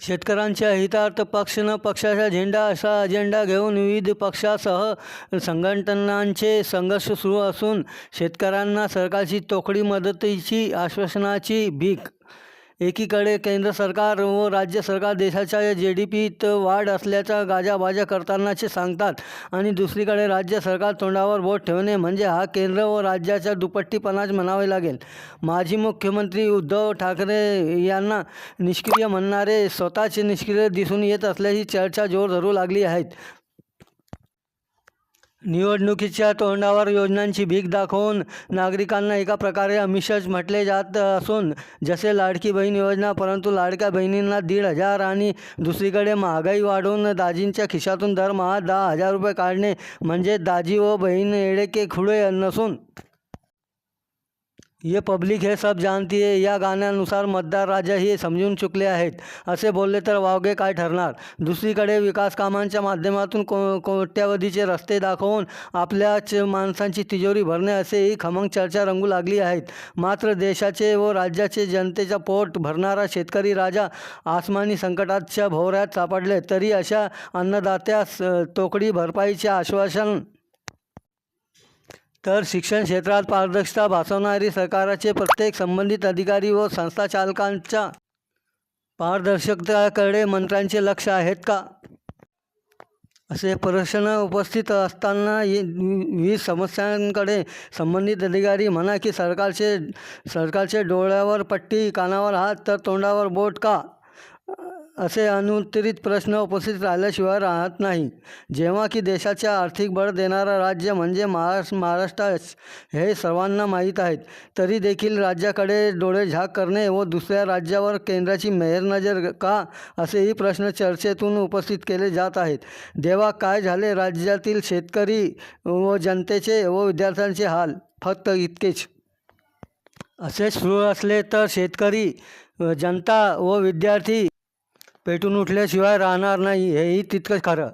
शेतकऱ्यांच्या हितार्थ पक्ष न पक्षाचा झेंडा असा अजेंडा घेऊन विविध पक्षासह संघटनांचे संघर्ष सुरू असून शेतकऱ्यांना सरकारची तोकडी मदतीची आश्वासनाची भीक एकीकडे केंद्र सरकार व राज्य सरकार देशाच्या जे डी पीत वाढ असल्याचा गाजाबाजा करतानाचे सांगतात आणि दुसरीकडे राज्य सरकार तोंडावर बोट ठेवणे म्हणजे हा केंद्र व राज्याच्या दुपट्टीपणाच म्हणावे लागेल. माजी मुख्यमंत्री उद्धव ठाकरे यांना निष्क्रिय म्हणणारे स्वतःचे निष्क्रिय दिसून येत असल्याची चर्चा जोर धरू लागली आहेत निवडणुकीच्या तोंडावर योजनांची भीक दाखवून नागरिकांना एका प्रकारे अमिषच म्हटले जात असून जसे लाडकी बहीण योजना परंतु लाडक्या बहिणींना दीड हजार आणि दुसरीकडे महागाई वाढवून दाजींच्या खिशातून दरमहा दहा हजार रुपये काढणे म्हणजे दाजी व बहीण एडे के खुडे नसून ये पब्लिक हे सब जानती आहे या गाण्यानुसार मतदार राजा हे समजून चुकले आहेत. असे बोलले तर वावगे काय ठरणार? दुसरीकडे विकास कामांच्या माध्यमातून को कोट्यावधीचे रस्ते दाखवून आपल्याच माणसांची तिजोरी भरणे असेही खमंग चर्चा रंगू लागली आहेत. मात्र देशाचे व राज्याचे जनतेचा पोट भरणारा शेतकरी राजा आसमानी संकटाच्या भोवऱ्यात सापडले तरी अशा अन्नदात्यास तोकडी भरपाईचे आश्वासन तर शिक्षण क्षेत्रात पारदर्शकता भासवणारी सरकाराचे प्रत्येक संबंधित अधिकारी व संस्था चालकांच्या पारदर्शकतेकडे मंत्र्यांचे लक्ष आहेत का? असे प्रश्न उपस्थित असताना विविध समस्यांकडे संबंधित अधिकारी म्हणा की सरकारचे सरकारचे डोळ्यावर पट्टी कानावर हात तर तोंडावर बोट का? असे अनुत्तरित प्रश्न उपस्थित राहिल्याशिवाय राहत नाही. जेव्हा की देशाच्या आर्थिक बळ देणारा राज्य म्हणजे महाराष्ट्र महाराष्ट्र हे सर्वांना माहीत आहेत तरी देखील राज्याकडे डोळे झाक करणे व दुसऱ्या राज्यावर केंद्राची मेहर नजर का असेही प्रश्न चर्चेतून उपस्थित केले जात आहेत. देवा काय झाले? राज्यातील शेतकरी व जनतेचे व विद्यार्थ्यांचे हाल फक्त इतकेच. असे सुरू असले तर शेतकरी जनता व विद्यार्थी पेटून उठल्याशिवाय राहणार नाही हेही तितकंच खरं.